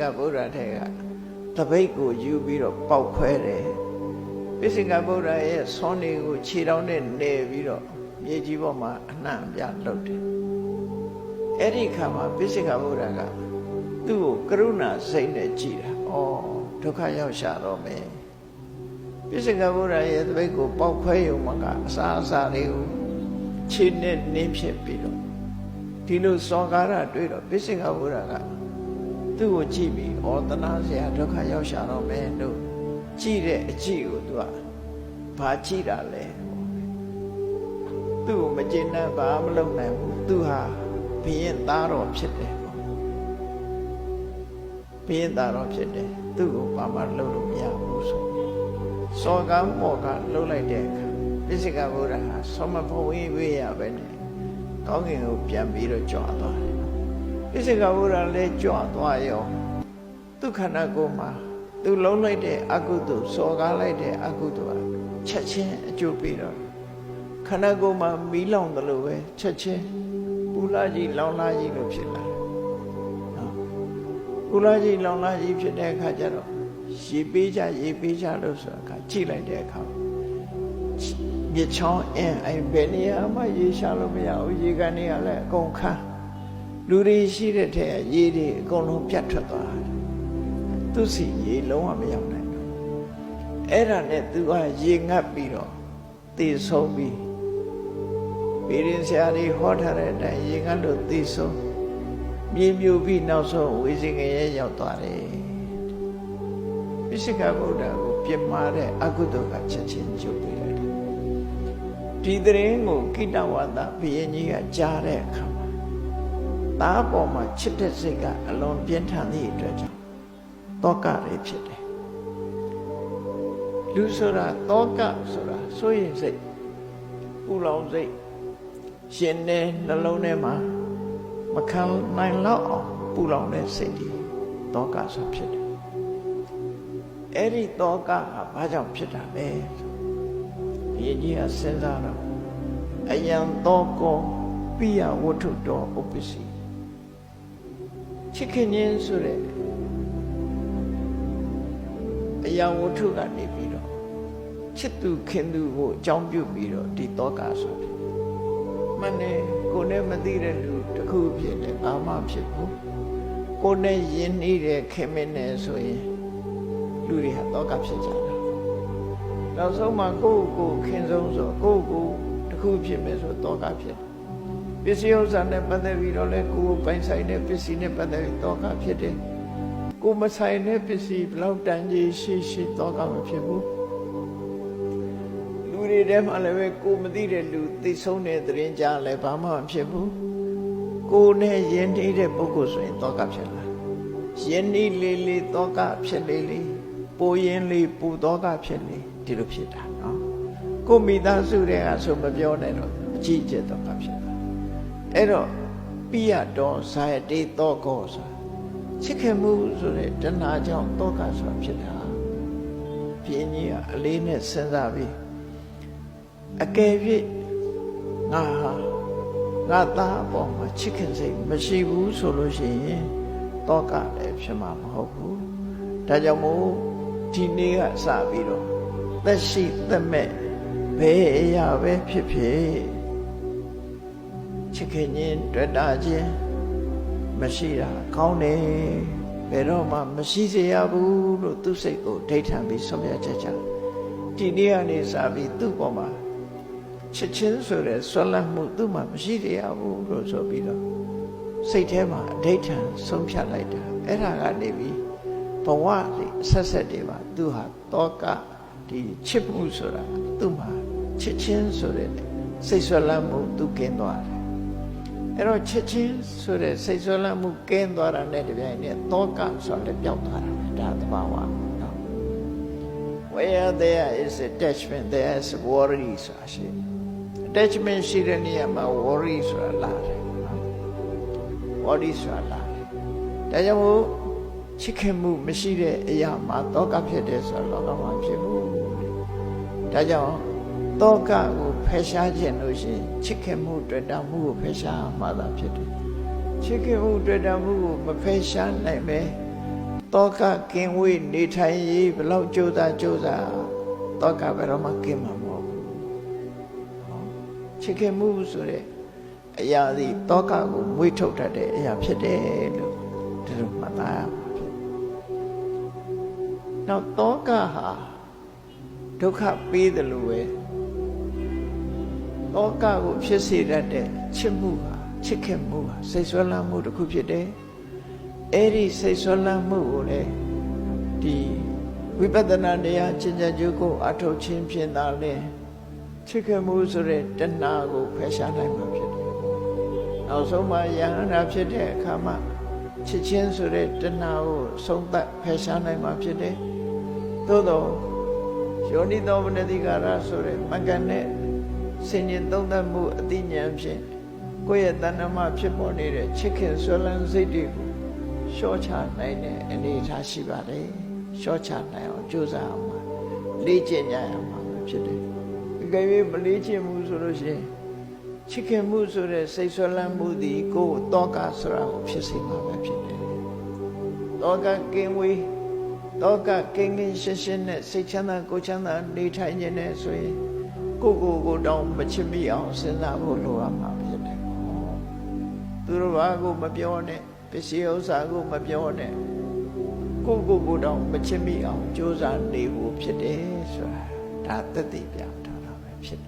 ကဗုဒ္ဓထဲကတပိတ်ကိုယူပြီးတော့ပောက်ခွဲတယ်ပိစိကဗုဒ္ဓရဲ့ဆွမ်းတွေကိုခြေထောက်နဲ့နေပြီးတော့မြေကြီးပေါ်မှာအနှံ့အပြားလှုပ်တယ်အဲ့ဒီခါမှာပိစိကဗုဒ္ဓကသူ့ကိုကရုဏာစိတ်နဲ့ကြည်တာဩဒုက္ခရောက်ရှာတော့မယ်ပိစိကဗုဒ္ဓရဲ့တပိတ်ကိုပောက်ခွဲရုံမှာကအစာအစာတွေကိုခြေနဲ့နင်းဖြစ်ပြီးတော့ဒီလိုစောကားရတွေ့တော့ပိစိကဗုဒ္ဓက သူ့ကိုကြည့်ပြီးဩတနာစရာဒုက္ခရောက်ရှာတော့မယ်လို့ကြည့်တဲ့အကြည့်ကိုသူကဘာကြည့်တာလဲသူ့ကိုမကျေနပ်ဘာမလုပ်နိုင်ဘူးသူဟာဘုရင်သားတော်ဖြစ်တယ်ပေါ့ဘုရင်သားတော်ဖြစ်တယ်သူ့ကိုဘာမှလုပ်လို့မရဘူးဆိုစောကံမောကလှုပ်လိုက်တဲ့အခါပိစိကဗုဒ္ဓဟာသောမဘဝေးဝေးရပဲနဲ့ကောင်းကင်ကိုပြန်ပြီးတော့ကြွားသွားတယ် ပိစိကဗုဒ္ဓလည်းကြွားသွားရောသူခန္ဓာကိုယ်မှာသူလုံးလိုက်တဲ့အကုသိုလ်စောကားလိုက်တဲ့အကုသိုလ်ကချက်ချင်းအကျိုးပေးတော့ခန္ဓာကိုယ်မှာမီးလောင်တယ်လို့ပဲချက်ချင်းပူလာကြီးလောင်လာကြီးလို့ဖြစ်လာတယ်နော်ပူလာကြီးလောင်လာကြီးဖြစ်တဲ့အခါကျတော့ရေပေးကြရေပေးကြလို့ဆိုတဲ့အခါကြည့်လိုက်တဲ့အခါမြစ်ချောင်းအင်းအဲ့ဘယ်နေရာမှရေရှာလို့မရဘူးရေကန်တွေကလည်းအကုန်ခန်း လူတွေရှိတဲ့ထဲကရေတွေအကုန်လုံးပြတ်ထွက်သွားတယ်သူစီရေလုံးဝမရောက်နိုင်ဘူးအဲ့ဒါနဲ့သူကရေငတ်ပြီးတော့တည်ဆုံးပြီးဗေရင်ဆရာတွေဟောထားတဲ့အတိုင်းရေငတ်လို့တည်ဆုံးမြေမြူပြီးနောက်ဆုံးဝေစီငရဲရောက်သွားတယ်ပိစိကဗုဒ္ဓကိုပြစ်မှားတဲ့အကုသိုလ်ကချက်ချင်းကျုပ်ပေးလိုက်တယ်ဒီသတင်းကိုကိတဝါဒဘုရင်ကြီးကကြားတဲ့အခါမှာ သားပေါ်မှာချစ်တဲ့စိတ်ကအလွန်ပြင်းထန်သည့်အတွက်ကြောင့်တောကတွေဖြစ်တယ်လူဆိုတာတောကဆိုတာစိုးရင်စိတ်ပူလောင်စိတ်ရှင်နေနှလုံးထဲမှာမခံနိုင်တော့အောင်ပူလောင်တဲ့စိတ်တွေတောကဆိုဖြစ်တယ်အဲ့ဒီတောကကဘာကြောင့်ဖြစ်တာလဲဒီကြီးကစဉ်းစားတော့အယံတောကောပိယဝတ္ထုတော်ဥပ္ပစီ ချစ်ခင်ခြင်းဆိုတဲ့အယံဝတ္ထုကနေပြီးတော့ချစ်သူခင်သူကိုအကြောင်းပြုပြီးတော့ဒီတောကဆိုဖြစ်မနဲ့ကိုနဲ့မသိတဲ့လူတစ်ခုဖြစ်တယ်ဘာမှဖြစ်ဘူးကိုနဲ့ယဉ်နေတဲ့ခင်မင်းနဲ့ဆိုရင်လူတွေဟာတောကဖြစ်ကြတာနောက်ဆုံးမှကိုယ့်ကိုယ်ခင်ဆုံးဆိုကိုယ့်ကိုယ်တစ်ခုဖြစ်မယ်ဆိုတောကဖြစ်တယ် ပစ္စည်းဥစ္စာနဲ့ပတ်သက်ပြီးတော့လဲကိုယ်ပိုင်ဆိုင်တဲ့ပစ္စည်းနဲ့ပတ်သက်ပြီးတောကဖြစ်တယ်ကိုမဆိုင်တဲ့ပစ္စည်းဘလောက်တန်ကြီးရှိရှိတောကမဖြစ်ဘူးလူတွေထဲမှာလည်းပဲကိုမသိတဲ့လူသိဆုံးတဲ့သတင်းကြားလည်းဘာမှမဖြစ်ဘူးကိုနဲ့ယဉ်နေတဲ့ပုဂ္ဂိုလ်ဆိုရင်တောကဖြစ်လာယဉ်နေလေလေတောကဖြစ်လေလေပူရင်လေပူတောကဖြစ်လေဒီလိုဖြစ်တာနော်ကိုမိသားစုတွေကဆိုမပြောနဲ့တော့အကြည့်ကျက်တောကဖြစ်တာ အဲ့တော့ပိယတော်ဇာယတေတောကောဆိုချစ်ခင်မှုဆိုတဲ့တဏှာကြောင့်တောကဆိုတာဖြစ်တာပြင်းကြီးကအလေးနဲ့စဉ်းစားပြီးအကယ်၍ငါဟာငါသားအပေါ်မှာချစ်ခင်စိတ်မရှိဘူးဆိုလို့ရှိရင်တောကလည်းဖြစ်မှာမဟုတ်ဘူးဒါကြောင့်မို့ဒီနေ့ကစပြီးတော့သက်ရှိသက်မဲ့ဘယ်အရာပဲဖြစ်ဖြစ် ချစ်ခင်ခြင်းတွေ့တာခြင်းမရှိတာကောင်းတယ်ဘယ်တော့မှမရှိစေရဘူးလို့သူစိတ်ကိုဒိဋ္ဌံပြီးဆုံးဖြတ်ချက်ချဒီနေ့ကနေစပြီးသူ့ပေါ်မှာချစ်ချင်းဆိုတဲ့ဆွလတ်မှုသူ့မှာမရှိစေရဘူးလို့ဆိုပြီးတော့စိတ်ထဲမှာအဋိဋ္ဌံဆုံးဖြတ်လိုက်တာအဲ့ဒါကနေပြီးဘဝတွေအဆက်ဆက်တွေမှာသူဟာတောကဒီချစ်မှုဆိုတာသူ့မှာချစ်ချင်းဆိုတဲ့စိတ်ဆွလတ်မှုသူကင်းသွားတယ် အဲ့တော့ချစ်ချင်းဆိုတဲ့စိတ်ဆွလတ်မှုကင်းသွားတာနဲ့တပြိုင်နက်တောကဆိုတဲ့ပျောက်သွားတာပဲဒါသဘာဝနော် where there is attachment there is worry ဆိုတာရှိတယ် attachment ရှိတဲ့နေရာမှာ worry ဆိုတာလာတယ်နော် worry ဆိုတာလာတယ်ဒါကြောင့်မို့ချစ်ခင်မှုမရှိတဲ့အရာမှာတောကဖြစ်တယ်ဆိုတော့လောကမှာဖြစ်ဘူးဒါကြောင့် တောကကိုဖယ်ရှားခြင်းလို့ရှိရင်ချစ်ခင်မှုတွေ့တာမှုကိုဖယ်ရှားမှသာဖြစ်တယ်ချစ်ခင်မှုတွေ့တာမှုကိုမဖယ်ရှားနိုင်ပဲတောကကင်းဝေးနေထိုင်ရေးဘလောက်ကြိုးစားကြိုးစားတောကဘယ်တော့မှကင်းမှာမဟုတ်ဘူးဟောချစ်ခင်မှုဆိုတဲ့အရာဒီတောကကိုမွေးထုတ်တတ်တဲ့အရာဖြစ်တယ်လို့ဒီလိုမှတ်သားရမှာဖြစ်နောက်တောကဟာဒုက္ခပေးတယ်လို့ပဲ တောကကိုဖြစ်စေတတ်တဲ့ချစ်မှုဟာချစ်ခင်မှုဟာစိတ်ဆွဲလန်းမှုတစ်ခုဖြစ်တယ်အဲ့ဒီစိတ်ဆွဲလန်းမှုကိုလေဒီဝိပဿနာတရားကျင့်ကြံကြိုးကိုအထောက်ချင်းဖြင့်သာလဲချစ်ခင်မှုဆိုတဲ့တဏှာကိုဖယ်ရှားနိုင်မှာဖြစ်တယ်နောက်ဆုံးမှယဟန္တာဖြစ်တဲ့အခါမှာချစ်ချင်းဆိုတဲ့တဏှာကိုဆုံးသက်ဖယ်ရှားနိုင်မှာဖြစ်တယ်သို့တော့ယောနိသောမနတိကာရဆိုတဲ့မကနဲ့ စင်ញင်သုံးသပ်မှုအသိဉာဏ်ဖြင့်ကိုယ့်ရဲ့တဏ္ဍမဖြစ်ပေါ်နေတဲ့ချစ်ခင်ဆွဲလန်းစိတ်တွေကိုရှော့ချနိုင်တဲ့အနေအထားရှိပါတယ်ရှော့ချနိုင်အောင်ကြိုးစားအောင်ပါလေ့ကျင့်ကြရမှာပဲဖြစ်တယ်အကယ်၍မလေ့ကျင့်ဘူးဆိုလို့ရှိရင်ချစ်ခင်မှုဆိုတဲ့စိတ်ဆွဲလန်းမှုဒီကိုယ်တောကဆိုတာကိုဖြစ်စေမှာပဲဖြစ်တယ်တောကကင်းဝေးတောကကင်းကင်းရှင်းရှင်းနဲ့စိတ်ချမ်းသာကိုယ်ချမ်းသာနေထိုင်နေတယ်ဆိုရင် ကိုယ့်ကိုယ်ကိုယ်တောင်မချစ်မိအောင်စဉ်းစားဖို့လိုအပ်မှာဖြစ်တယ်။သူတို့ဘာကိုမပြောနဲ့ပစ္စည်းဥစ္စာကိုမပြောနဲ့ကိုယ့်ကိုယ်ကိုယ်တောင်မချစ်မိအောင်ကြိုးစားနေဖို့ဖြစ်တယ်ဆိုတာဒါသက်သေပြထားတာပဲဖြစ်တယ်